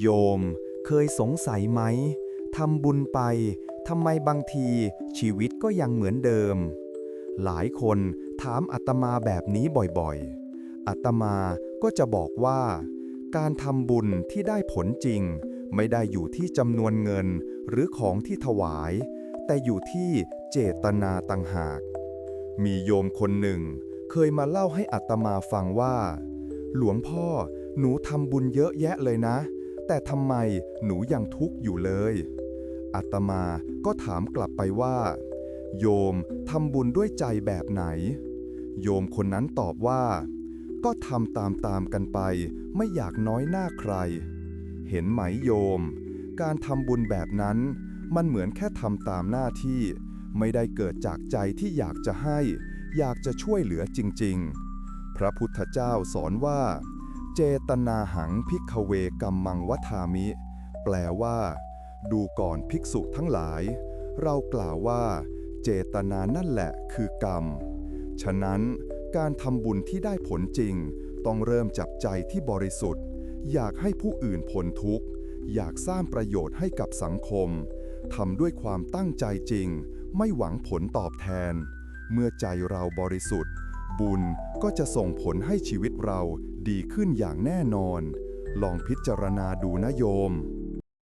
โยมเคยสงสัยไหมทำบุญไปทำไมบางทีชีวิตก็ยังเหมือนเดิม หลายคนถามอาตมาแบบนี้บ่อยๆอาตมาก็จะบอกว่า การทำบุญที่ได้ผลจริง ไม่ได้อยู่ที่จำนวนเงินหรือของที่ถวาย แต่อยู่ที่เจตนาต่างหาก มีโยมคนหนึ่ง เคยมาเล่าให้อัตมาฟังว่า หลวงพ่อหนูทำบุญเยอะแยะเลยนะ แต่ทำไมหนูยังทุกข์อยู่เลย อัตมาก็ถามกลับไปว่า โยมทำบุญด้วยใจแบบไหน โยมคนนั้นตอบว่า ก็ทำตามๆกันไปไม่อยากน้อยหน้าใคร เห็นไหมโยม การทำบุญแบบนั้น มันเหมือนแค่ทำตามหน้าที่ ไม่ได้เกิดจากใจที่อยากจะให้ อยากจะช่วยเหลือจริง ๆ พระพุทธเจ้าสอนว่า เจตนาหังพิกเวกัมมังวัฏามิ แปลว่า ดูก่อนภิกษุทั้งหลาย เรากล่าวว่า เจตนานั่นแหละคือกรรม ฉะนั้นการทำบุญที่ได้ผลจริง ต้องเริ่มจากใจที่บริสุทธิ์ อยากให้ผู้อื่นพ้นทุกข์ อยากสร้างประโยชน์ให้กับสังคมทำด้วยความตั้งใจจริง ไม่หวังผลตอบแทน เมื่อใจเราบริสุทธิ์ บุญก็จะส่งผลให้ชีวิตเราดีขึ้นอย่างแน่นอน ลองพิจารณาดูนะโยม